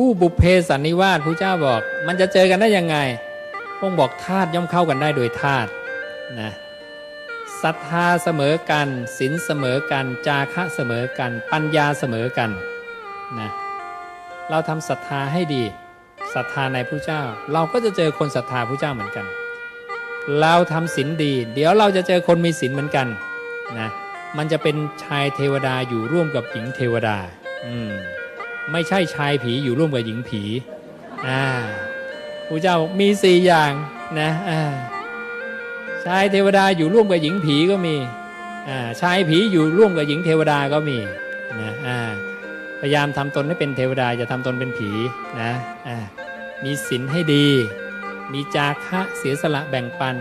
คู่บุพเพสันนิวาสพระเจ้าบอก มันจะเจอกันได้ยังไงพงบอกธาตุย่อมเข้ากันได้โดยธาตุนะศรัทธาเสมอกันศีลเสมอกัน จาคะเสมอกัน ปัญญาเสมอกันนะเราทำศรัทธาให้ดีศรัทธาในพระเจ้า เราก็จะเจอคนศรัทธาพระเจ้าเหมือนกัน เราทำศีลดี เดี๋ยวเราจะเจอคนมีศีลเหมือนกันนะมันจะเป็นชายเทวดาอยู่ร่วมกับหญิงเทวดา อืม ไม่ใช่ชายผีอยู่ร่วมกับหญิงผีอ่าพระเจ้าบอกมีสี่อย่างนะอ่าชายเทวดาอยู่ร่วมกับหญิงผีก็มีอ่าชายผีอยู่ร่วมกับหญิงเทวดาก็มีนะอ่าพยายามทำตนให้เป็นเทวดาอย่าทำตนเป็นผีนะอ่ามีศีลให้ดี มีจาคะเสียสละแบ่งปัน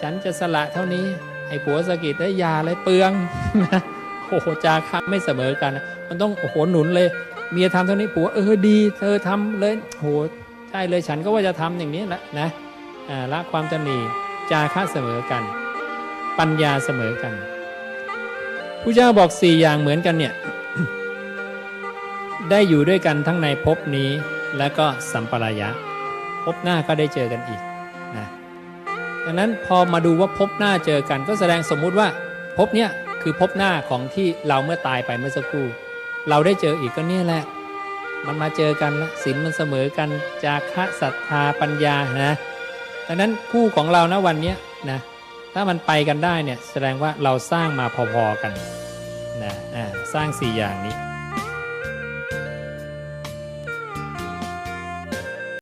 ฉันจะสละเท่านี้ไอ้ผัวสกิดได้ยาเลยเปลืองนะโอ้โหจาคะไม่เสมอกัน มันต้องโอ้โหหนุนเลย เมียทำเท่านี้ผัวเออดี เธอทำเลยโหใช่เลยฉันก็ว่าจะทำอย่างนี้แหละนะละความตนีจาคะเสมอกัน ปัญญาเสมอกันผู้เจ้าบอกสี่อย่างเหมือนกันเนี่ยได้อยู่ด้วยกันทั้งในภพนี้และก็สัมปรายะภพหน้าก็ได้เจอกันอีกนะดังนั้นพอมาดูว่าภพหน้าเจอกัน ก็แสดงสมมุติว่าภพเนี้ยคือภพหน้าของที่เราเมื่อตายไปเมื่อสักครู่ เราได้เจออีกก็เนี่ยแหละ มันมาเจอกันละศีลมันเสมอกัน จาคะศรัทธาปัญญานะดังนั้นคู่ของเรานะวันนี้นะถ้ามันไปกันได้เนี่ยแสดงว่าเราสร้างมาพอๆกันนะอ่าสร้างสี่อย่างนี้